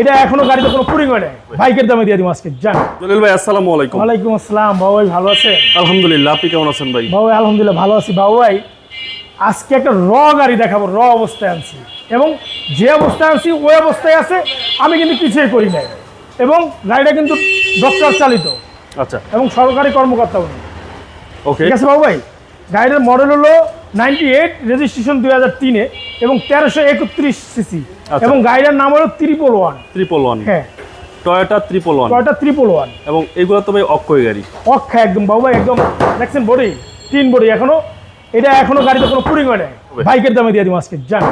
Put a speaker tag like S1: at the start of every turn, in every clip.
S1: এটা এখনও গাড়িতে কোনো পুরিং হয় নাই। বাইকের দামে দিয়ে দিব আজকে জান।
S2: জলিল ভাই আসসালামু আলাইকুম।
S1: ওয়ালাইকুম আসসালাম বাবু ভাই ভালো আছেন?
S2: আলহামদুলিল্লাহ আপনি কেমন আছেন ভাই?
S1: বাবু আলহামদুলিল্লাহ ভালো আছি। বাবু ভাই আজকে একটা র গাড়ি দেখাবো র অবস্থায় আনছি। এবং যে অবস্থায় আনছি ওই অবস্থায় আছে আমি কিন্তু কিছুই করি নাই। এবং গাড়িটা কিন্তু ডক্টর চালিত।
S2: আচ্ছা।
S1: এবং সরকারি কর্মকর্তা উনি
S2: ওকে
S1: ঠিক আছে বাবু ভাই গাড়ির মডেল হলো নাইনটি এইট রেজিস্ট্রেশন দুই হাজার তিনে। এবং তেরোশো একত্রিশ সিসি।
S2: আচ্ছা।
S1: এবং গাড়িটার নাম হলো ত্রিপল ওয়ান।
S2: Triple one.
S1: হ্যাঁ।
S2: Toyota triple one.
S1: Toyota triple one.
S2: এবং এগুলো তো ভাই অক্ষয় গাড়ি।
S1: অক্ষা একদম বাবু একদম দেখছেন বডি তিন বডি এখনও। এটা এখনও গাড়িতে কোনো পুরিং হয় নাই। বাইকের দামে দিয়ে দিব আজকে জান।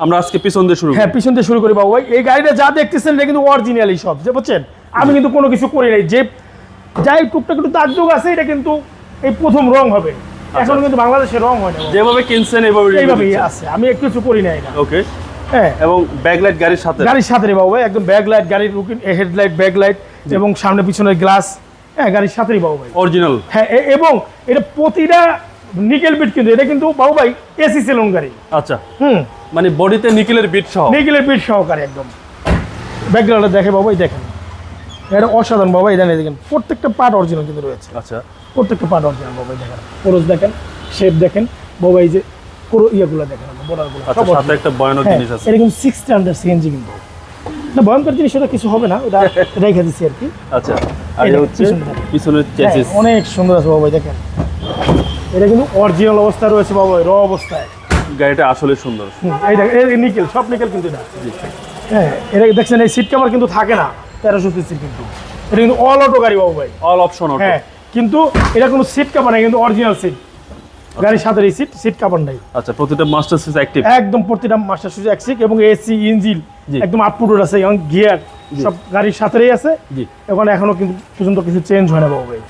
S2: আমরা আজকে পিছন দিয়ে শুরু
S1: হ্যাঁ পিছন দিয়ে শুরু করি বাবু ভাই। এই গাড়িটা যা দেখতেছেন এটা কিন্তু অরিজিনালি সব যে বুঝছেন? আমি কিন্তু কোনো কিছু করি নাই। যে যাই টুকটাক একটু দাগদুগ আছে এটা কিন্তু এই প্রথম রং হবে। এখন কিন্তু বাংলাদেশে রং হয় না।
S2: যেভাবে কিনছেন এইভাবে
S1: এইভাবেই আছে। আমি একটু কিছু করি নাই এটা
S2: ওকে
S1: হ্যাঁ।
S2: এবং ব্যাকলাইট গাড়ির সাথে?
S1: গাড়ির সাথে রে বাবু একদম ব্যাক লাইট গাড়ির হেডলাইট ব্যাক লাইট এবং সামনে পিছনের গ্লাস হ্যাঁ গাড়ির সাথেই বাবু ভাই।
S2: অরিজিনাল
S1: হ্যাঁ এবং এটা প্রতিটা নিকেল বিট কিন্তু এটা কিন্তু বাবু ভাই এসি সেলুন গাড়ি।
S2: আচ্ছা।
S1: হুম।
S2: মানে বডিতে নিকেলের বিট সহ?
S1: নিকেলের বিট সহকারে একদম। ব্যাকগ্রাউন্ডে দেখে বাবু ভাই দেখেন। এটা অসাধারণ বাবা এই দেখেন প্রত্যেকটা পার্ট অরিজিনাল কিন্তু রয়েছে।
S2: আচ্ছা।
S1: প্রত্যেকটা পার্ট অরিজিনাল বাবা দেখেন খরচ দেখেন শেপ দেখেন বাবা এই যে পুরো ইয়েগুলো দেখেন বর্ডারগুলো
S2: আচ্ছা সাথে একটা ভয়ানক
S1: হ্যাঁ,
S2: জিনিস আছে।
S1: এরকম স্ট্যান্ডার্ড সিএনজি কিন্তু। না ভয়ঙ্কর জিনিস ওটা কিছু হবে না ওটা রেখে দিচ্ছি আর কি।
S2: আচ্ছা আর এটা হচ্ছে পিছনের
S1: হ্যাঁ,
S2: চেসিস
S1: অনেক সুন্দর আছে বাবা দেখেন। এটা কিন্তু অরিজিনাল অবস্থায় রয়েছে বাবা র অবস্থায়।
S2: গাড়িটা আসলে সুন্দর।
S1: এই দেখ এই নিকেল সব নিকেল কিন্তু এটা। হ্যাঁ এটা দেখছেন এই সিট কভার কিন্তু থাকে না। তেরোশো সিসির কিন্তু। এটা কিন্তু অল অটো গাড়ি বাবু ভাই।
S2: অল অপশন
S1: হ্যাঁ কিন্তু এটা কোনো সিট কাভার নাই কিন্তু অরিজিনাল সিট গাড়ির সাথে এই সিট সিট কাভার নাই।
S2: আচ্ছা প্রতিটা মাস্টার সুইচ অ্যাক্টিভ
S1: একদম প্রতিটা মাস্টার সুইচ একসিক এবং এসি ইঞ্জিন একদম আপ টু ডেট আছে এবং গিয়ার সব গাড়ির সাথেই আছে।
S2: জি।
S1: এখন এখনও কিন্তু পর্যন্ত কিছু চেঞ্জ হয় না বাবু ভাই।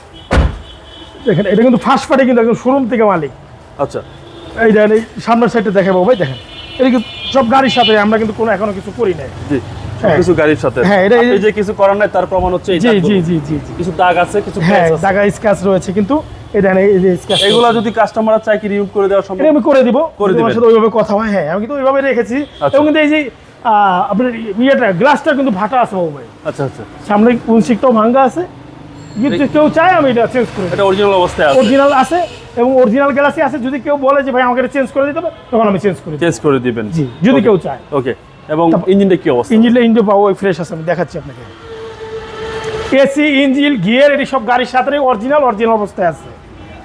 S1: দেখেন এটা কিন্তু ফার্স্ট পার্টি কিন্তু একদম শোরুম থেকে মালিক।
S2: আচ্ছা।
S1: এই দেখেন এই সামনের সাইডে দেখে বাবু ভাই দেখেন। এটা কিন্তু সব গাড়ির সাথে আমরা কিন্তু কোনো এখনও কিছু করি নাই।
S2: জি। কিছু গাড়ির সাথে।
S1: হ্যাঁ, এটা-
S2: আপনি যে কিছু করার নাই তার প্রমাণ হচ্ছে এই
S1: জি জি জি
S2: কিছু দাগ আছে কিছু
S1: হ্যাঁ স্ক্যাচ রয়েছে কিন্তু এই দেখেন এই যে স্ক্যাচ
S2: এগুলা যদি কাস্টমার চায় কি রিমুভ করে দেওয়া সম্ভব?
S1: আমি করে দিব।
S2: করে।
S1: সাথে ওইভাবে কথা হয় হ্যাঁ আমি কিন্তু ওইভাবে রেখেছি।
S2: আচ্ছা।
S1: এবং কিন্তু এই যে আপনার ইয়েটা গ্লাসটা কিন্তু ফাটা আছে ভাই।
S2: আচ্ছা আচ্ছা।
S1: সামনে উনশিকটাও ভাঙ্গা আছে। যদি কেউ চায় আমি এটা চেঞ্জ করে
S2: এটা অরিজিনাল অবস্থায় আছে।
S1: অরিজিনাল আছে এবং অরিজিনাল গ্লাসই আছে। যদি কেউ বলে যে ভাই আমাকে এটা চেঞ্জ করে দিতে হবে তখন আমি চেঞ্জ করে
S2: চেঞ্জ করে দিবেন।
S1: জি যদি কেউ চায়।
S2: ওকে এবং ইঞ্জিনটা কি অবস্থা?
S1: ইঞ্জিনটা ইঞ্জিন পাবো ওই ফ্রেশ আছে আমি দেখাচ্ছি আপনাকে। এসি ইঞ্জিন গিয়ার এটি সব গাড়ির সাথে অরিজিনাল অরিজিনাল অবস্থায় আছে।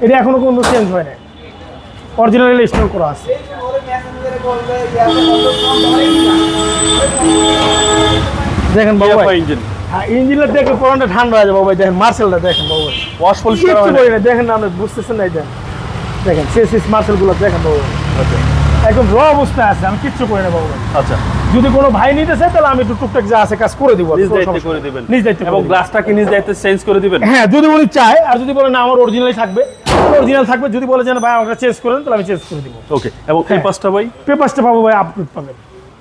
S1: এটা এখনও কোনো চেঞ্জ হয় না অরিজিনাল ইনস্টল করা আছে। দেখেন বাবু
S2: ইঞ্জিন?
S1: হ্যাঁ ইঞ্জিনটা দেখলে পুরানটা ঠান্ডা হয়ে যাবে বাবু দেখেন মার্সেলটা দেখেন বাবু
S2: ওয়াশ পলিশ
S1: দেখেন না আপনি বুঝতেছেন না দেখেন দেখেন সিএসএস মার্সেলগুলো দেখেন বাবু একদম র অবস্থায় আছে আমি কিচ্ছু করি না বাবু ভাই।
S2: আচ্ছা।
S1: যদি কোনো ভাই নিতে চায় তাহলে আমি একটু টুকটাক যা আছে কাজ করে দিব
S2: নিজ দায়িত্বে করে দিবেন।
S1: নিজ দায়িত্বে
S2: এবং নিজ দায়িত্বে চেঞ্জ করে দিবেন?
S1: হ্যাঁ যদি উনি চায় আর যদি বলে না আমার অরিজিনালই থাকবে। অরিজিনাল থাকবে যদি বলে যে ভাই আমাকে চেঞ্জ করে দেন তাহলে আমি চেঞ্জ করে দিব।
S2: ওকে এবং এই
S1: হ্যাঁ।
S2: ভাই?
S1: পেপারসটা পাবো ভাই আপলোড পাবেন।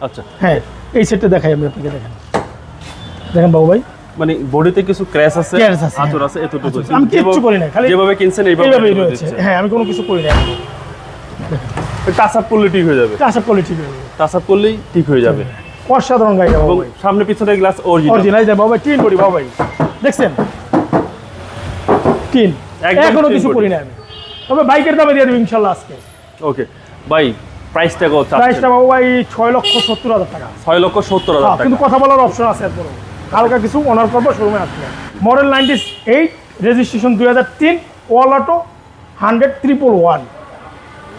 S2: আচ্ছা।
S1: হ্যাঁ এই সেটটা দেখাই আমি আপনাকে দেখেন। দেখেন বাবু ভাই।
S2: মানে বডিতে কিছু ক্র্যাশ আছে
S1: আছে, হ্যাঁ।
S2: আছে এতটুকু
S1: আচ্ছা, আমি কিচ্ছু করি না, খালি
S2: যেভাবে কিনছেন এইভাবে
S1: রয়েছে। হ্যাঁ আমি কোনো কিছু করি না।
S2: টাচ আপ করলে ঠিক হয়ে যাবে। টাচ আপ করলেই ঠিক হয়ে যাবে।
S1: অসাধারণ গাড়ি বাবু ভাই।
S2: সামনে পিছনে গ্লাস অরিজিনাল
S1: অরিজিনাল বাবু ভাই টিন করি বাবু ভাই। দেখছেন? টিন।
S2: এখনও
S1: কিছু। করি না আমি। তবে বাইকের দামে দিয়ে দেবো ইনশাল্লাহ আজকে।
S2: ওকে ভাই প্রাইসটা কত
S1: প্রাইসটা বাবু ভাই ছয় লক্ষ সত্তর হাজার টাকা।
S2: ছয় লক্ষ সত্তর
S1: হ্যাঁ,
S2: হাজার
S1: কিন্তু কথা বলার অপশন আছে এরপরও হালকা কিছু অনার করব শোরুমে আসলে মডেল নাইনটি এইট রেজিস্ট্রেশন দুই হাজার তিন ওয়াল অটো হান্ড্রেড ত্রিপল ওয়ান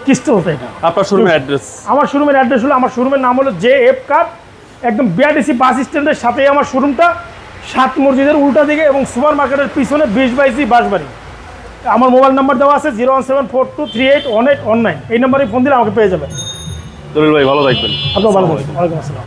S1: কিস্টলটা এটা
S2: আপনার শোরুমের অ্যাড্রেস
S1: আমার শোরুমের অ্যাড্রেস হলো আমার শোরুমের নাম হলো জে এফ কার একদম বিআরডিসি বাস স্ট্যান্ডের সাথেই আমার শোরুমটা সাত মসজিদের উল্টা দিকে এবং সুপার মার্কেটের পিছনে বিশ বাইশি বাসবাড়ি আমার মোবাইল নাম্বার দেওয়া আছে zero one seven four two three eight one eight one nine এই নাম্বারে ফোন দিলে আমাকে পেয়ে যাবেন।
S2: দলিল ভাই ভালো থাকবেন।
S1: আপনার ভালো থাকবেন। ওয়ালাইকুম আসসালাম।